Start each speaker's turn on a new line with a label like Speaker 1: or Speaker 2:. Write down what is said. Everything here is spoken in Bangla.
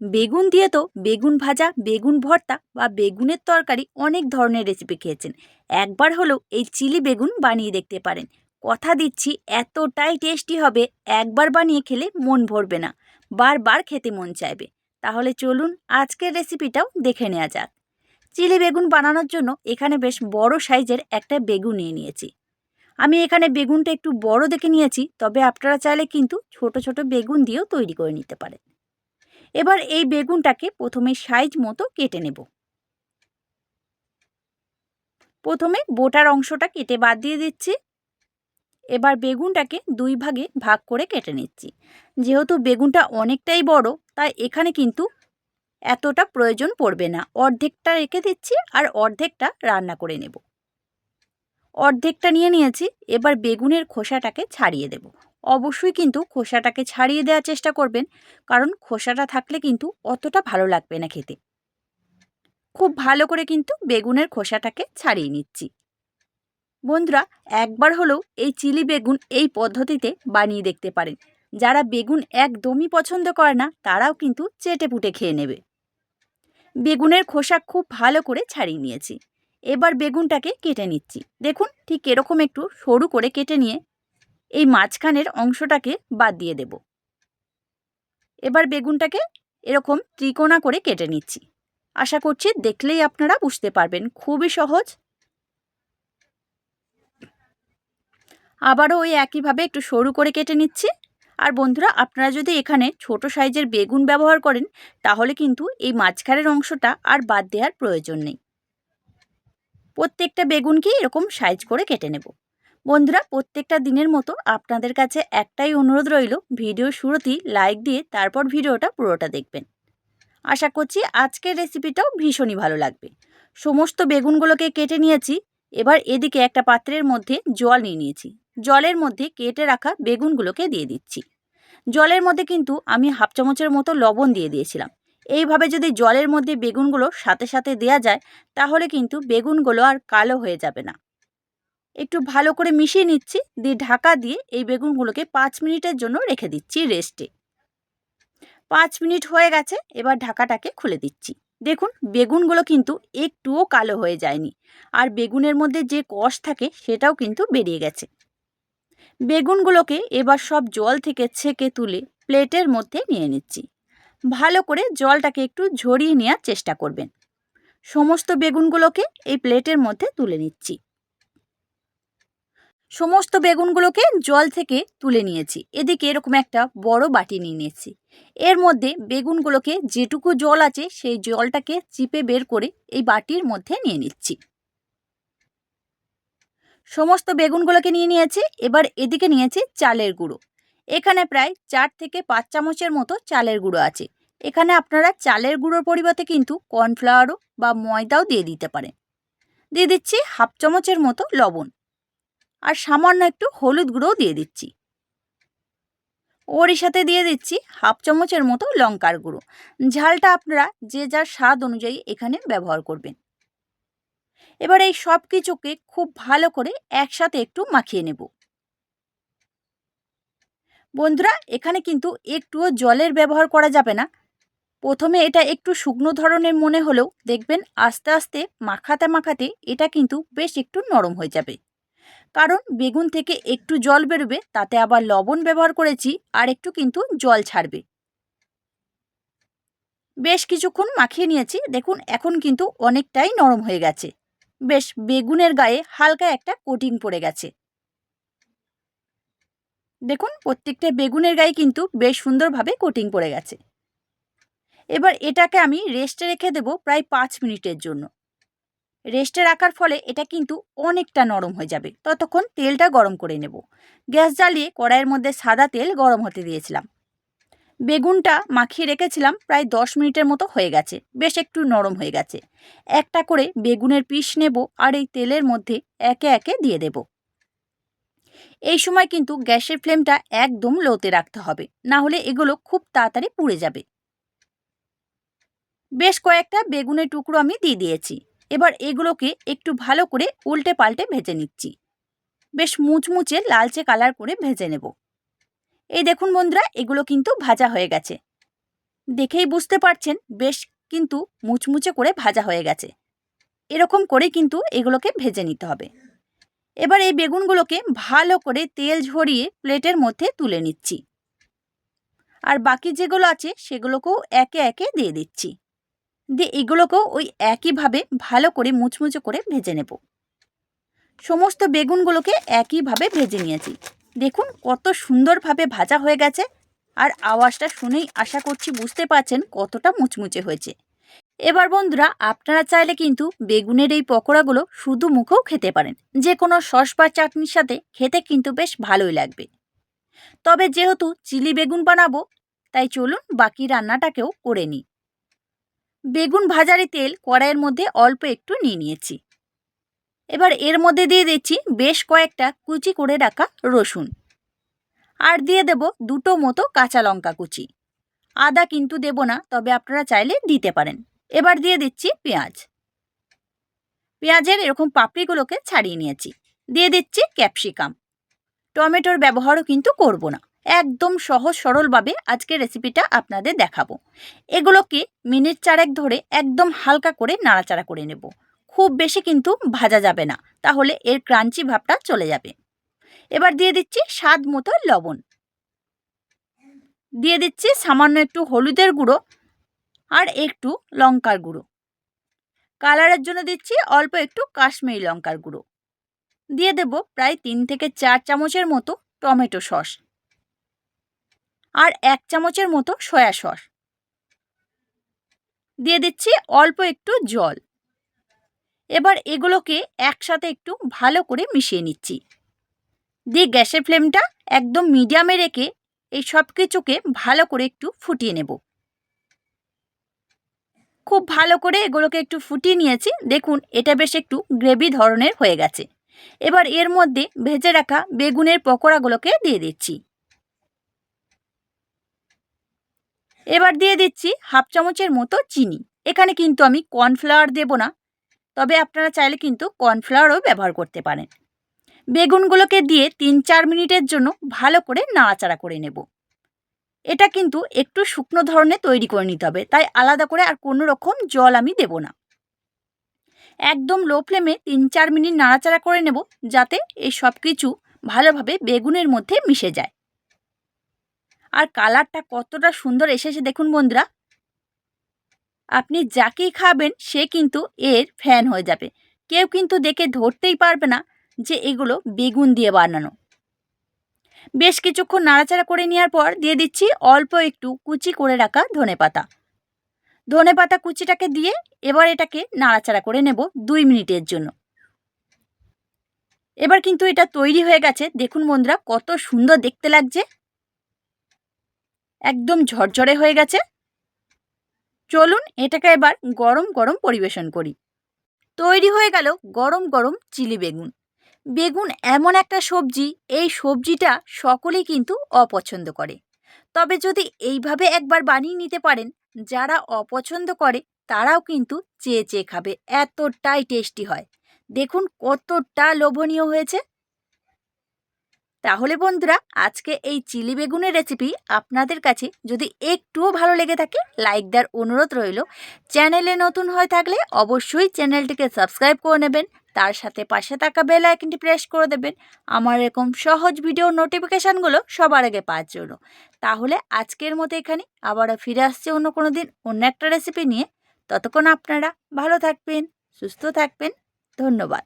Speaker 1: বেগুন দিয়ে তো বেগুন ভাজা, বেগুন ভর্তা বা বেগুনের তরকারি অনেক ধরনের রেসিপি খেয়েছেন। একবার হলেও এই চিলি বেগুন বানিয়ে দেখতে পারেন। কথা দিচ্ছি, এতটাই টেস্টি হবে, একবার বানিয়ে খেলে মন ভরবে না। বারবার খেতে মন চাইবে। তাহলে চলুন আজকের রেসিপিটাও দেখে নেওয়া যাক। চিলি বেগুন বানানোর জন্য এখানে বেশ বড় সাইজের একটা বেগুন নিয়ে নিয়েছি। আমি এখানে বেগুনটা একটু বড় দেখে নিয়েছি, তবে আপনারা চাইলে কিন্তু ছোট ছোট বেগুন দিয়েও তৈরি করে নিতে পারেন। এবার এই বেগুনটাকে প্রথমে সাইজ মতো কেটে নেব। প্রথমে বোটার অংশটা কেটে বাদ দিয়ে দিচ্ছি। এবার বেগুনটাকে দুই ভাগে ভাগ করে কেটে নিচ্ছি। যেহেতু বেগুনটা অনেকটাই বড়, তাই এখানে কিন্তু এতটা প্রয়োজন পড়বে না। অর্ধেকটা রেখে দিচ্ছি আর অর্ধেকটা রান্না করে নেব। অর্ধেকটা নিয়ে নিয়েছি, এবার বেগুনের খোসাটাকে ছাড়িয়ে দেব। অবশ্যই কিন্তু খোসাটাকে ছাড়িয়ে দেওয়ার চেষ্টা করবেন। কারণ খোসাটা থাকলে কিন্তু অতটা ভালো লাগবে না খেতে। খুব ভালো করে কিন্তু বেগুনের খোসাটাকে ছাড়িয়ে নিচ্ছি। বন্ধুরা, একবার হলেও এই চিলি বেগুন এই পদ্ধতিতে বানিয়ে দেখতে পারেন। যারা বেগুন একদমই পছন্দ করে না, তারাও কিন্তু চেটে পুটে খেয়ে নেবে। বেগুনের খোসা খুব ভালো করে ছাড়িয়ে নিয়েছি। এবার বেগুনটাকে কেটে নিচ্ছি। দেখুন, ঠিক এরকম একটু সরু করে কেটে নিয়ে এই মাঝখানের অংশটাকে বাদ দিয়ে দেব। এবার বেগুনটাকে এরকম ত্রিকোণা করে কেটে নিচ্ছি। আশা করছি দেখলেই আপনারা বুঝতে পারবেন, খুবই সহজ। আবারও ওই একইভাবে একটু সরু করে কেটে নিচ্ছি। আর বন্ধুরা, আপনারা যদি এখানে ছোট সাইজের বেগুন ব্যবহার করেন, তাহলে কিন্তু এই মাঝখানের অংশটা আর বাদ দেওয়ার প্রয়োজন নেই। প্রত্যেকটা বেগুনকে এরকম সাইজ করে কেটে নেব। বন্ধুরা, প্রত্যেকটা দিনের মতো আপনাদের কাছে একটাই অনুরোধ রইল, ভিডিও শুরুতেই লাইক দিয়ে তারপর ভিডিওটা পুরোটা দেখবেন। আশা করছি আজকের রেসিপিটাও ভীষণই ভালো লাগবে। সমস্ত বেগুনগুলোকে কেটে নিয়েছি, এবার এদিকে একটা পাত্রের মধ্যে জল নিয়ে নিয়েছি। জলের মধ্যে কেটে রাখা বেগুনগুলোকে দিয়ে দিচ্ছি। জলের মধ্যে কিন্তু আমি হাফ চামচের মতো লবণ দিয়ে দিয়েছিলাম। এইভাবে যদি জলের মধ্যে বেগুনগুলো সাথে সাথে দেয়া যায়, তাহলে কিন্তু বেগুনগুলো আর কালো হয়ে যাবে না। একটু ভালো করে মিশিয়ে নিচ্ছি, দিয়ে ঢাকা দিয়ে এই বেগুনগুলোকে পাঁচ মিনিটের জন্য রেখে দিচ্ছি রেস্টে। পাঁচ মিনিট হয়ে গেছে, এবার ঢাকাটাকে খুলে দিচ্ছি। দেখুন, বেগুনগুলো কিন্তু একটুও কালো হয়ে যায়নি, আর বেগুনের মধ্যে যে কষ থাকে সেটাও কিন্তু বেরিয়ে গেছে। বেগুনগুলোকে এবার সব জল থেকে ছেঁকে তুলে প্লেটের মধ্যে নিয়ে নিচ্ছি। ভালো করে জলটাকে একটু ঝরিয়ে নেওয়ার চেষ্টা করবেন। সমস্ত বেগুনগুলোকে এই প্লেটের মধ্যে তুলে নিচ্ছি। সমস্ত বেগুনগুলোকে জল থেকে তুলে নিয়েছি। এদিকে এরকম একটা বড় বাটি নিয়ে নিয়েছি। এর মধ্যে বেগুনগুলোকে যেটুকু জল আছে সেই জলটাকে চিপে বের করে এই বাটির মধ্যে নিয়ে নিচ্ছি। সমস্ত বেগুনগুলোকে নিয়ে নিয়েছি। এবার এদিকে নিয়েছি চালের গুঁড়ো। এখানে প্রায় চার থেকে পাঁচ চামচের মতো চালের গুঁড়ো আছে। এখানে আপনারা চালের গুঁড়োর পরিবর্তে কিন্তু কর্নফ্লাওয়ারও বা ময়দাও দিয়ে দিতে পারেন। দিয়ে দিচ্ছি হাফ চামচের মতো লবণ। আর সামান্য একটু হলুদ গুঁড়োও দিয়ে দিচ্ছি। ওরই সাথে দিয়ে দিচ্ছি হাফ চামচের মতো লঙ্কার গুঁড়ো। ঝালটা আপনারা যে যার স্বাদ অনুযায়ী এখানে ব্যবহার করবেন। এবার এই সব কিছুকে খুব ভালো করে একসাথে একটু মাখিয়ে নেব। বন্ধুরা, এখানে কিন্তু একটুও জলের ব্যবহার করা যাবে না। প্রথমে এটা একটু শুকনো ধরনের মনে হলেও দেখবেন আস্তে আস্তে মাখাতে মাখাতে এটা কিন্তু বেশ একটু নরম হয়ে যাবে। কারণ বেগুন থেকে একটু জল বেরোবে, তাতে আবার লবণ ব্যবহার করেছি আর একটু কিন্তু জল ছাড়বে। বেশ কিছুক্ষণ মাখিয়ে নিয়েছি, দেখুন এখন কিন্তু অনেকটাই নরম হয়ে গেছে। বেশ, বেগুনের গায়ে হালকা একটা কোটিং পড়ে গেছে। দেখুন প্রত্যেকটা বেগুনের গায়ে কিন্তু বেশ সুন্দরভাবে কোটিং পড়ে গেছে। এবার এটাকে আমি রেস্টে রেখে দেব প্রায় পাঁচ মিনিটের জন্য। রেস্টে রাখার ফলে এটা কিন্তু অনেকটা নরম হয়ে যাবে। ততক্ষণ তেলটা গরম করে নেব। গ্যাস জ্বালিয়ে কড়াইয়ের মধ্যে সাদা তেল গরম হতে দিয়েছিলাম। বেগুনটা মাখিয়ে রেখেছিলাম প্রায় দশ মিনিটের মতো হয়ে গেছে। বেশ একটু নরম হয়ে গেছে। একটা করে বেগুনের পিস নেব আর এই তেলের মধ্যে একে একে দিয়ে দেব। এই সময় কিন্তু গ্যাসের ফ্লেমটা একদম লোতে রাখতে হবে। না হলে এগুলো খুব তাড়াতাড়ি পুড়ে যাবে। বেশ কয়েকটা বেগুনের টুকরো আমি দিয়ে দিয়েছি। এবার এগুলোকে একটু ভালো করে উল্টে পাল্টে ভেজে নিচ্ছি। বেশ মুচমুচে লালচে কালার করে ভেজে নেব। এই দেখুন বন্ধুরা, এগুলো কিন্তু ভাজা হয়ে গেছে। দেখেই বুঝতে পারছেন, বেশ কিন্তু মুচমুচে করে ভাজা হয়ে গেছে। এরকম করে কিন্তু এগুলোকে ভেজে নিতে হবে। এবার এই বেগুনগুলোকে ভালো করে তেল ঝরিয়ে প্লেটের মধ্যে তুলে নিচ্ছি। আর বাকি যেগুলো আছে, সেগুলোকেও একে একে দিয়ে দিচ্ছি। দিয়ে এগুলোকেও ওই একইভাবে ভালো করে মুচমুচে করে ভেজে নেব। সমস্ত বেগুনগুলোকে একইভাবে ভেজে নিয়েছি। দেখুন কত সুন্দরভাবে ভাজা হয়ে গেছে আর আওয়াজটা শুনেই আশা করছি বুঝতে পারছেন কতটা মুচমুচে হয়েছে। এবার বন্ধুরা আপনারা চাইলে কিন্তু বেগুনের এই পকোড়াগুলো শুধু মুখেও খেতে পারেন। যে কোনো সস বা চাটনির সাথে খেতে কিন্তু বেশ ভালোই লাগবে। তবে যেহেতু চিলি বেগুন বানাবো, তাই চলুন বাকি রান্নাটাকেও করে নিই। বেগুন ভাজারি তেল কড়াইয়ের মধ্যে অল্প একটু নিয়ে নিয়েছি। এবার এর মধ্যে দিয়ে দিচ্ছি বেশ কয়েকটা কুচি করে রাখা রসুন। আর দিয়ে দেব দুটো মতো কাঁচা লঙ্কা কুচি। আদা কিন্তু দেব না, তবে আপনারা চাইলে দিতে পারেন। এবার দিয়ে দিচ্ছি পেঁয়াজ। পেঁয়াজের এরকম পাপড়িগুলোকে ছাড়িয়ে নিয়েছি। দিয়ে দিচ্ছি ক্যাপসিকাম। টমেটোর ব্যবহারও কিন্তু করব না। একদম সহজ সরলভাবে আজকে রেসিপিটা আপনাদের দেখাবো। এগুলোকে মিনিট চারেক ধরে একদম হালকা করে নাড়াচাড়া করে নেব। খুব বেশি কিন্তু ভাজা যাবে না, তাহলে এর ক্রাঞ্চি ভাবটা চলে যাবে। এবার দিয়ে দিচ্ছি স্বাদ মতো লবণ। দিয়ে দিচ্ছি সামান্য একটু হলুদের গুঁড়ো আর একটু লঙ্কার গুঁড়ো। কালারের জন্য দিচ্ছি অল্প একটু কাশ্মীরি লঙ্কার গুঁড়ো। দিয়ে দেব প্রায় তিন থেকে চার চামচের মতো টমেটো সস। আর এক চামচের মতো সয়া সস। দিয়ে দিচ্ছি অল্প একটু জল। এবার এগুলোকে একসাথে একটু ভালো করে মিশিয়ে নিচ্ছি। দিয়ে গ্যাসের ফ্লেমটা একদম মিডিয়ামে রেখে এই সব কিছুকে ভালো করে একটু ফুটিয়ে নেব। খুব ভালো করে এগুলোকে একটু ফুটিয়ে নিয়েছি। দেখুন, এটা বেশ একটু গ্রেভি ধরনের হয়ে গেছে। এবার এর মধ্যে ভেজে রাখা বেগুনের পকোড়াগুলোকে দিয়ে দিচ্ছি। এবার দিয়ে দিচ্ছি হাফ চামচের মতো চিনি। এখানে কিন্তু আমি কর্নফ্লাওয়ার দেব না, তবে আপনারা চাইলে কিন্তু কর্নফ্লাওয়ারও ব্যবহার করতে পারেন। বেগুনগুলোকে দিয়ে তিন চার মিনিটের জন্য ভালো করে নাড়াচাড়া করে নেব। এটা কিন্তু একটু শুকনো ধরনের তৈরি করে নিতে হবে, তাই আলাদা করে আর কোনো রকম জল আমি দেব না। একদম লো ফ্লেমে তিন চার মিনিট নাড়াচাড়া করে নেব, যাতে এই সব কিছু ভালোভাবে বেগুনের মধ্যে মিশে যায়। আর কালারটা কতটা সুন্দর এসেছে দেখুন বন্ধুরা। আপনি যাকেই খাবেন, সে কিন্তু এর ফ্যান হয়ে যাবে। কেউ কিন্তু দেখে ধরতেই পারবে না যে এগুলো বেগুন দিয়ে বানানো। বেশ কিছুক্ষণ নাড়াচাড়া করে নেওয়ার পর দিয়ে দিচ্ছি অল্প একটু কুচি করে রাখা ধনে পাতা। ধনে পাতা কুচিটাকে দিয়ে এবার এটাকে নাড়াচাড়া করে নেব দুই মিনিটের জন্য। এবার কিন্তু এটা তৈরি হয়ে গেছে। দেখুন বন্ধুরা, কত সুন্দর দেখতে লাগছে। একদম ঝরঝরে হয়ে গেছে। চলুন এটাকে এবার গরম গরম পরিবেশন করি। তৈরি হয়ে গেল গরম গরম চিলি বেগুন। বেগুন এমন একটা সবজি, এই সবজিটা সকলেই কিন্তু অপছন্দ করে। তবে যদি এইভাবে একবার বানিয়ে নিতে পারেন, যারা অপছন্দ করে তারাও কিন্তু চেয়ে চেয়ে খাবে, এতটাই টেস্টি হয়। দেখুন কতটা লোভনীয় হয়েছে। তাহলে বন্ধুরা, আজকে এই চিলি বেগুনের রেসিপি আপনাদের কাছে যদি একটুও ভালো লেগে থাকে লাইক দেওয়ার অনুরোধ রইল। চ্যানেলে নতুন হয়ে থাকলে অবশ্যই চ্যানেলটিকে সাবস্ক্রাইব করে নেবেন, তার সাথে পাশে থাকা বেল আইকনটি প্রেস করে দেবেন। আমার এরকম সহজ ভিডিও নোটিফিকেশানগুলো সবার আগে পাওয়ার জন্য। তাহলে আজকের মতো এখানে, আবারও ফিরে আসছে অন্য কোনো দিন অন্য একটা রেসিপি নিয়ে। ততক্ষণ আপনারা ভালো থাকবেন, সুস্থ থাকবেন, ধন্যবাদ।